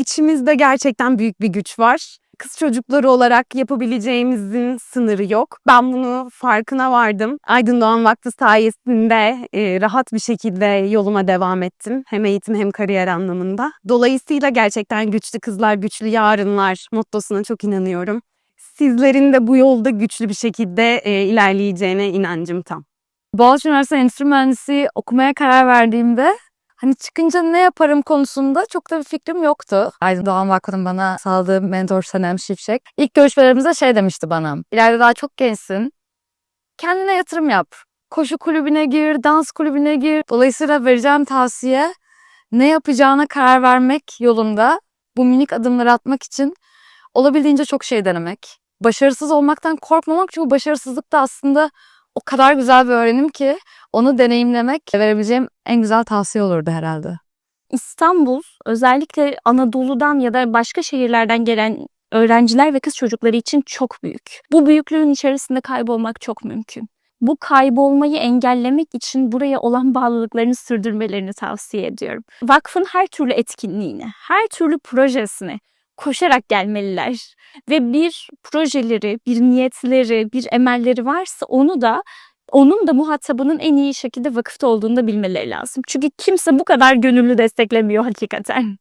İçimizde gerçekten büyük bir güç var. Kız çocukları olarak yapabileceğimizin sınırı yok. Ben bunu farkına vardım. Aydın Doğan Vakfı sayesinde e, rahat bir şekilde yoluma devam ettim. Hem eğitim hem kariyer anlamında. Dolayısıyla gerçekten güçlü kızlar, güçlü yarınlar mottosuna çok inanıyorum. Sizlerin de bu yolda güçlü bir şekilde e, ilerleyeceğine inancım tam. Boğaziçi Üniversitesi Endüstri Mühendisliği okumaya karar verdiğimde hani çıkınca ne yaparım konusunda çok da bir fikrim yoktu. Aydın Doğan Vakfı'nın bana sağladığı mentor Senem Şifşek. İlk görüşmelerimizde şey demişti bana. İleride daha çok gençsin. Kendine yatırım yap. Koşu kulübüne gir, dans kulübüne gir. Dolayısıyla vereceğim tavsiye ne yapacağına karar vermek yolunda bu minik adımları atmak için olabildiğince çok şey denemek. Başarısız olmaktan korkmamak çünkü başarısızlık da aslında o kadar güzel bir öğrenim ki onu deneyimlemek verebileceğim en güzel tavsiye olurdu herhalde. İstanbul özellikle Anadolu'dan ya da başka şehirlerden gelen öğrenciler ve kız çocukları için çok büyük. Bu büyüklüğün içerisinde kaybolmak çok mümkün. Bu kaybolmayı engellemek için buraya olan bağlılıklarını sürdürmelerini tavsiye ediyorum. Vakfın her türlü etkinliğine, her türlü projesine koşarak gelmeliler ve bir projeleri, bir niyetleri, bir emelleri varsa onu da onun da muhatabının en iyi şekilde vakıfta olduğunu da bilmeleri lazım. Çünkü kimse bu kadar gönüllü desteklemiyor hakikaten.